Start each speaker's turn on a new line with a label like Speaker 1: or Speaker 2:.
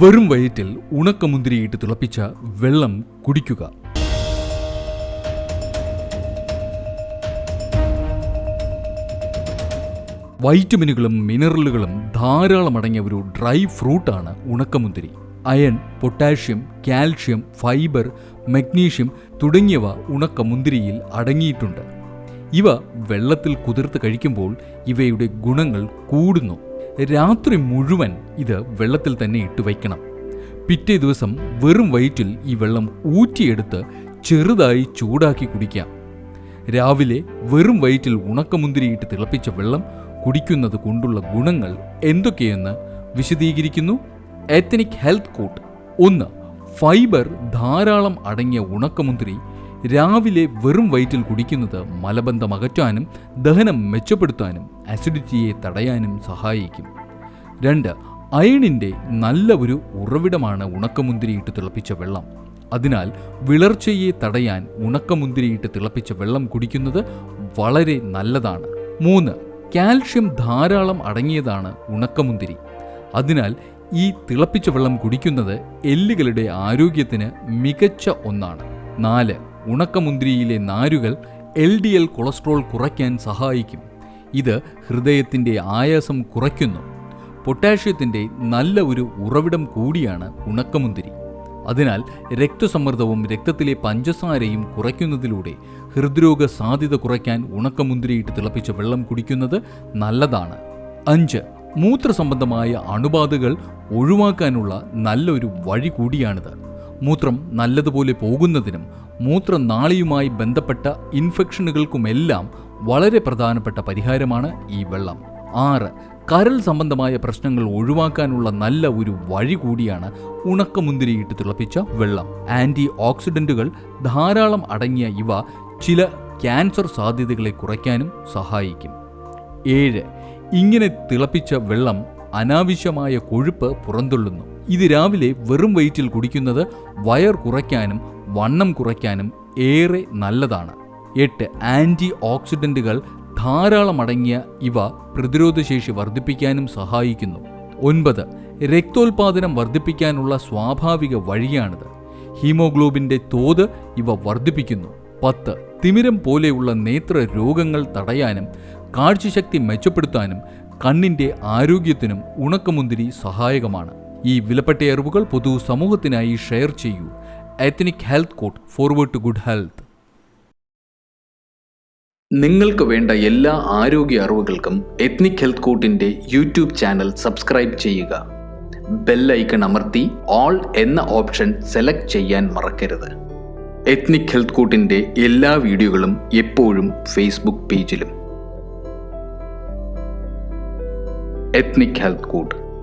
Speaker 1: വെറും വയറ്റിൽ ഉണക്കമുന്തിരിയിട്ട് തിളപ്പിച്ച വെള്ളം കുടിക്കുക. വൈറ്റമിനുകളും മിനറലുകളും ധാരാളം അടങ്ങിയ ഒരു ഡ്രൈ ഫ്രൂട്ടാണ് ഉണക്കമുന്തിരി. Iron potassium calcium fibre magnesium തുടങ്ങിയവ ഉണക്കമുന്തിരിയിൽ അടങ്ങിയിട്ടുണ്ട്. ഇവ വെള്ളത്തിൽ കുതിർത്ത് കഴിക്കുമ്പോൾ ഇവയുടെ ഗുണങ്ങൾ കൂടുന്നു. രാത്രി മുഴുവൻ ഇത് വെള്ളത്തിൽ തന്നെ ഇട്ട് വയ്ക്കണം. പിറ്റേ ദിവസം വെറും വയറ്റിൽ ഈ വെള്ളം ഊറ്റിയെടുത്ത് ചെറുതായി ചൂടാക്കി കുടിക്കാം. രാവിലെ വെറും വയറ്റിൽ ഉണക്കമുന്തിരിയിട്ട് തിളപ്പിച്ച വെള്ളം കുടിക്കുന്നത് കൊണ്ടുള്ള ഗുണങ്ങൾ എന്തൊക്കെയെന്ന് വിശദീകരിക്കുന്നു എത്തനിക് ഹെൽത്ത് കോട്ട് ഒന്ന് ഫൈബർ ധാരാളം അടങ്ങിയ ഉണക്കമുന്തിരി രാവിലെ വെറും വയറ്റിൽ കുടിക്കുന്നത് മലബന്ധം അകറ്റാനും ദഹനം മെച്ചപ്പെടുത്താനും അസിഡിറ്റിയെ തടയാനും സഹായിക്കും. രണ്ട് അയണിന്റെ നല്ല ഒരു ഉറവിടമാണ് ഉണക്കമുന്തിരിയിട്ട് തിളപ്പിച്ച വെള്ളം. അതിനാൽ വിളർച്ചയെ തടയാൻ ഉണക്കമുന്തിരിയിട്ട് തിളപ്പിച്ച വെള്ളം കുടിക്കുന്നത് വളരെ നല്ലതാണ്. മൂന്ന് കാൽഷ്യം ധാരാളം അടങ്ങിയതാണ് ഉണക്കമുന്തിരി. അതിനാൽ ഈ തിളപ്പിച്ച വെള്ളം കുടിക്കുന്നത് എല്ലുകളുടെ ആരോഗ്യത്തിന് മികച്ച ഒന്നാണ്. നാല് ഉണക്കമുന്തിരിയിലെ നാരുകൾ എൽ ഡി എൽ കൊളസ്ട്രോൾ കുറയ്ക്കാൻ സഹായിക്കും. ഇത് ഹൃദയത്തിന്റെ ആയാസം കുറയ്ക്കുന്നു. പൊട്ടാഷ്യത്തിന്റെ നല്ല ഒരു ഉറവിടം കൂടിയാണ് ഉണക്കമുന്തിരി. അതിനാൽ രക്തസമ്മർദ്ദവും രക്തത്തിലെ പഞ്ചസാരയും കുറയ്ക്കുന്നതിലൂടെ ഹൃദ്രോഗ സാധ്യത കുറയ്ക്കാൻ ഉണക്കമുന്തിരിയിട്ട് തിളപ്പിച്ച വെള്ളം കുടിക്കുന്നത് നല്ലതാണ്. അഞ്ച് മൂത്രസംബന്ധമായ അണുബാധകൾ ഒഴിവാക്കാനുള്ള നല്ലൊരു വഴി കൂടിയാണിത്. മൂത്രം നല്ലതുപോലെ പോകുന്നതിനും മൂത്രനാളിയുമായി ബന്ധപ്പെട്ട ഇൻഫെക്ഷനുകൾക്കുമെല്ലാം വളരെ പ്രധാനപ്പെട്ട പരിഹാരമാണ് ഈ വെള്ളം. ആറ് കരൾ സംബന്ധമായ പ്രശ്നങ്ങൾ ഒഴിവാക്കാനുള്ള നല്ല ഒരു വഴി കൂടിയാണ് ഉണക്കമുന്തിരിയിട്ട് തിളപ്പിച്ച വെള്ളം. ആന്റി ഓക്സിഡന്റുകൾ ധാരാളം അടങ്ങിയ ഇവ ചില ക്യാൻസർ സാധ്യതകളെ കുറയ്ക്കാനും സഹായിക്കും. ഏഴ് ഇങ്ങനെ തിളപ്പിച്ച വെള്ളം അനാവശ്യമായ കൊഴുപ്പ് പുറന്തള്ളുന്നു. ഇത് രാവിലെ വെറും വയറ്റിൽ കുടിക്കുന്നത് വയർ കുറയ്ക്കാനും വണ്ണം കുറയ്ക്കാനും ഏറെ നല്ലതാണ്. എട്ട് ആന്റി ഓക്സിഡന്റുകൾ ധാരാളം അടങ്ങിയ ഇവ പ്രതിരോധശേഷി വർദ്ധിപ്പിക്കാനും സഹായിക്കുന്നു. ഒൻപത് രക്തോൽപാദനം വർദ്ധിപ്പിക്കാനുള്ള സ്വാഭാവിക വഴിയാണിത്. ഹീമോഗ്ലോബിന്റെ തോത് ഇവ വർദ്ധിപ്പിക്കുന്നു. പത്ത് തിമിരം പോലെയുള്ള നേത്ര രോഗങ്ങൾ തടയാനും കാഴ്ചശക്തി മെച്ചപ്പെടുത്താനും കണ്ണിന്റെ ആരോഗ്യത്തിനും ഉണക്കമുന്തിരി സഹായകമാണ്. ഈ വിലപ്പെട്ട അറിവുകൾ പൊതു സമൂഹത്തിനായി ഷെയർ ചെയ്യൂ. Ethnic health court forward to good health
Speaker 2: നിങ്ങൾക്ക് വേണ്ട എല്ലാ ആരോഗ്യ അറിവുകൾക്കും എത്നിക് ഹെൽത്ത് കോട്ടിന്റെ യൂട്യൂബ് ചാനൽ സബ്സ്ക്രൈബ് ചെയ്യുക. ബെല്ലൈക്കൺ അമർത്തി ഓൾ എന്ന ഓപ്ഷൻ സെലക്ട് ചെയ്യാൻ മറക്കരുത്. എത്നിക് ഹെൽത്ത് കോട്ടിന്റെ എല്ലാ വീഡിയോകളും എപ്പോഴും ഫേസ്ബുക്ക് പേജിലും ethnic health court